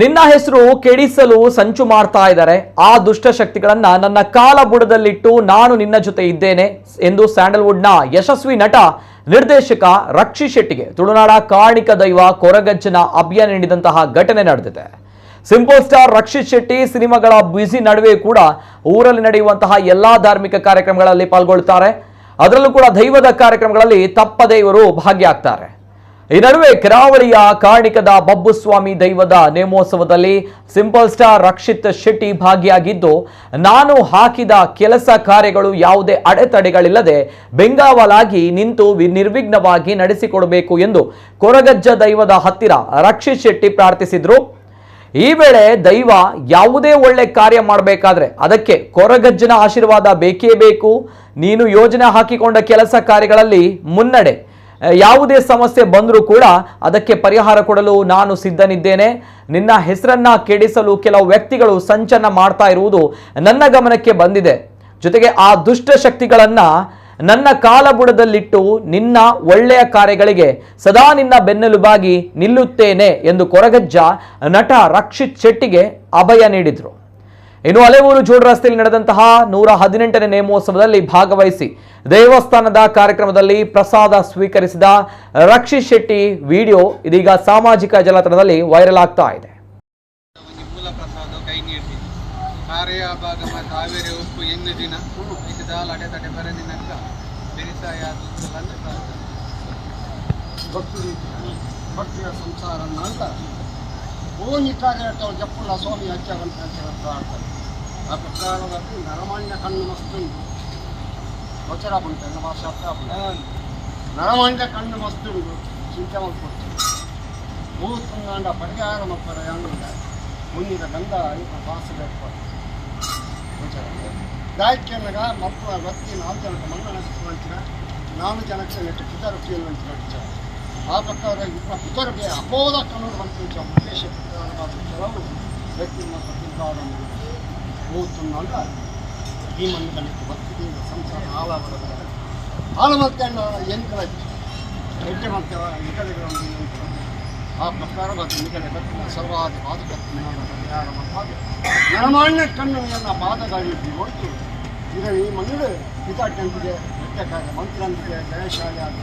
ನಿನ್ನ ಹೆಸರು ಕೆಡಿಸಲು ಸಂಚು ಮಾಡ್ತಾ ಇದ್ದಾರೆ. ಆ ದುಷ್ಟ ಶಕ್ತಿಗಳನ್ನ ನನ್ನ ಕಾಲ ಬುಡದಲ್ಲಿಟ್ಟು ನಾನು ನಿನ್ನ ಜೊತೆ ಇದ್ದೇನೆ ಎಂದು ಸ್ಯಾಂಡಲ್ವುಡ್ನ ಯಶಸ್ವಿ ನಟ, ನಿರ್ದೇಶಕ ರಕ್ಷಿ ಶೆಟ್ಟಿಗೆ ತುಳುನಾಡ ಕಾಣಿಕ ದೈವ ಕೊರಗಜ್ಜನ ಅಭಿಯಾನ ನೀಡಿದಂತಹ ಘಟನೆ ನಡೆದಿದೆ. ಸಿಂಪಲ್ ಸ್ಟಾರ್ ರಕ್ಷಿತ್ ಶೆಟ್ಟಿ ಸಿನಿಮಾಗಳ ಬ್ಯುಸಿ ನಡುವೆ ಕೂಡ ಊರಲ್ಲಿ ನಡೆಯುವಂತಹ ಎಲ್ಲಾ ಧಾರ್ಮಿಕ ಕಾರ್ಯಕ್ರಮಗಳಲ್ಲಿ ಪಾಲ್ಗೊಳ್ತಾರೆ ಅದರಲ್ಲೂ ಕೂಡ ದೈವದ ಕಾರ್ಯಕ್ರಮಗಳಲ್ಲಿ ತಪ್ಪದೇ ಇವರು ಭಾಗಿಯಾಗ್ತಾರೆ. ಈ ನಡುವೆ ಕರಾವಳಿಯ ಕಾರ್ಣಿಕದ ಬಬ್ಬುಸ್ವಾಮಿ ದೈವದ ನೇಮೋತ್ಸವದಲ್ಲಿ ಸಿಂಪಲ್ ಸ್ಟಾರ್ ರಕ್ಷಿತ್ ಶೆಟ್ಟಿ ಭಾಗಿಯಾಗಿದ್ದು, ನಾನು ಹಾಕಿದ ಕೆಲಸ ಕಾರ್ಯಗಳು ಯಾವುದೇ ಅಡೆತಡೆಗಳಿಲ್ಲದೆ ಬೆಂಗಾವಲಾಗಿ ನಿಂತು ನಿರ್ವಿಘ್ನವಾಗಿ ನಡೆಸಿಕೊಡಬೇಕು ಎಂದು ಕೊರಗಜ್ಜ ದೈವದ ಹತ್ತಿರ ರಕ್ಷಿತ್ ಶೆಟ್ಟಿ ಪ್ರಾರ್ಥಿಸಿದ್ರು. ಈ ವೇಳೆ ದೈವ ಯಾವುದೇ ಒಳ್ಳೆ ಕಾರ್ಯ ಮಾಡಬೇಕಾದ್ರೆ ಅದಕ್ಕೆ ಕೊರಗಜ್ಜನ ಆಶೀರ್ವಾದ ಬೇಕೇ ಬೇಕು. ನೀನು ಯೋಜನೆ ಹಾಕಿಕೊಂಡ ಕೆಲಸ ಕಾರ್ಯಗಳಲ್ಲಿ ಮುನ್ನಡೆ. ಯಾವುದೇ ಸಮಸ್ಯೆ ಬಂದರೂ ಕೂಡ ಅದಕ್ಕೆ ಪರಿಹಾರ ಕೊಡಲು ನಾನು ಸಿದ್ಧನಿದ್ದೇನೆ. ನಿನ್ನ ಹೆಸರನ್ನ ಕೆಡಿಸಲು ಕೆಲವು ವ್ಯಕ್ತಿಗಳು ಸಂಚನ ಮಾಡ್ತಾ ಇರುವುದು ನನ್ನ ಗಮನಕ್ಕೆ ಬಂದಿದೆ. ಜೊತೆಗೆ ಆ ದುಷ್ಟ ಶಕ್ತಿಗಳನ್ನ ನನ್ನ ಕಾಲಬುಡದಲ್ಲಿಟ್ಟು ನಿನ್ನ ಒಳ್ಳೆಯ ಕಾರ್ಯಗಳಿಗೆ ಸದಾ ನಿನ್ನ ಬೆನ್ನೆಲುಬಾಗಿ ನಿಲ್ಲುತ್ತೇನೆ ಎಂದು ಕೊರಗಜ್ಜ ನಟ ರಕ್ಷಿತ್ ಶೆಟ್ಟಿಗೆ ಅಭಯ ನೀಡಿದ್ರು. ಇನ್ನು ಅಲೆಮೂರು ಜೋಡ್ ರಸ್ತೆಯಲ್ಲಿ ನಡೆದಂತಹ ನೂರ ಹದಿನೆಂಟನೇ ನೇಮೋತ್ಸವದಲ್ಲಿ ಭಾಗವಹಿಸಿ ದೇವಸ್ಥಾನದ ಕಾರ್ಯಕ್ರಮದಲ್ಲಿ ಪ್ರಸಾದ ಸ್ವೀಕರಿಸಿದ ರಕ್ಷಿತ್ ಶೆಟ್ಟಿ ವಿಡಿಯೋ ಇದೀಗ ಸಾಮಾಜಿಕ ಜಾಲತಾಣದಲ್ಲಿ ವೈರಲ್ ಆಗ್ತಾ ಇದೆ. ಓನಿಟ್ಟಾಗ ಜಪ್ಪುಲ್ಲ ಸ್ವಾಮಿ ಹಚ್ಚಗಂತ ಹೇಳ್ತಾರೆ ಆ ಪ್ರಕಾರದಲ್ಲಿ ನರಮಾನ್ಯ ಕಣ್ಣು ಮಸ್ತು ಗೋಚರ ಬಂತು ನಮ್ಮ ಶಾಸ್ತ್ರ ನರಮಾನ್ಯ ಕಣ್ಣು ಮಸ್ತು ಚಿಂತೆ ಮಾಡ್ಕೊಡ್ತೀನಿ ಭೂತುಂಗಾಂಡ ಪರಿಹಾರ ಮಕ್ಕಳ ಯಾಂಗ ಮುಂದಿನ ಗಂಧ ಐಕ ವಾಸಬೇಕು ಗಾಯಕನಗ ಮಕ್ಕಳ ವ್ಯಕ್ತಿ ನಾಲ್ಕು ಜನಕ್ಕೆ ಮಂಗಳ ಸಿಕ್ಕುವಂತಿನ ನಾಲ್ಕು ಜನಕ್ಕೆ ನೆಟ್ಟು ಫೀಲ್ ಅಂತ ಆ ಪ್ರಕಾರ ಅಪೋದ ಕನ್ನಡ ಬಂತು ಉದ್ದೇಶ ಕೆಲವು ವ್ಯಕ್ತಿ ಮತ್ತು ತಿಂಕಾಡ ಮೂವತ್ತೊಂದು ಈ ಮಣ್ಣು ಭಕ್ತಿಯಿಂದ ಸಂಸಾರ ಹಾಳಾಗದ ಹಾಳು ಮತ್ತೆ ಎನ್ಕಲ ಹೆಜ್ಜೆ ನಿಕಲೆಗಳನ್ನು ಎನ್ಕಲ ಆ ಪ್ರಕಾರ ಮತ್ತು ನಿಕಲೆ ಬತ್ತಿನ ಸರ್ವಾದಿ ಬಾಧಕತ್ತಿನ ಪರಿಹಾರ ಮಾಡಿ ನರಮಾಣ್ಯ ಕಣ್ಣುಗಳನ್ನು ಹೊರತು ಇದರ ಈ ಮಣ್ಣು ಹಿತಾಟಂತಿಗೆ ನೃತ್ಯಕಾರ್ಯ ಮಂತ್ರಂತಿಗೆ ಜಯಶಾಲಿ ಆದ